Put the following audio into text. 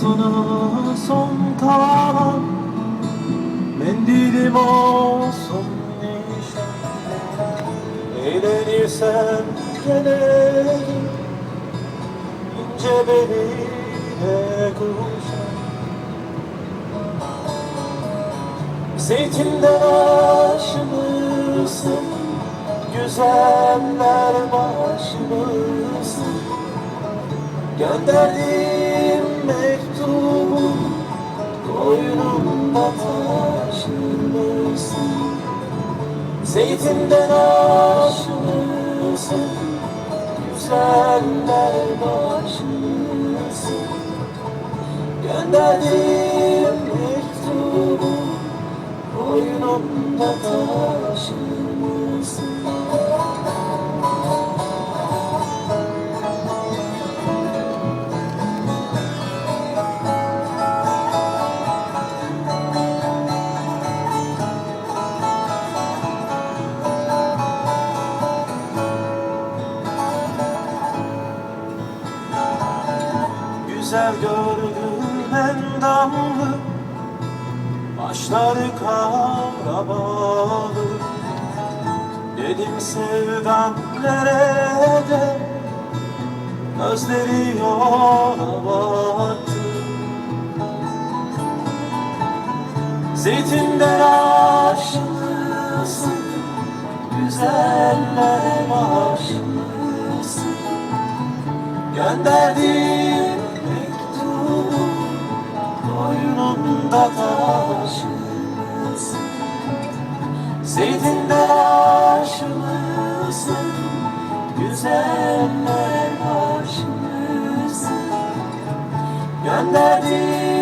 sana son kalan Mendilim olsun nişan. Eğlenirsen gelelim ince beline kuşan Zeytinden aşımısın Güzeller başımısın Gönderdiğim Zeytinden aşmışsın Güzeller başımısın Gönderdiğim mektubu Koynumda taşımışsın Güzel gördüm endamlı Başları kara Dedim sevdam nerede? Gözleri yola battı Zeytinden aşmışsın Güzeller aşmışsın Gönderdiğim Koynumda taşımışsın Zeytinden aşmışsın Güzeller aşmışsın Gönderdiğim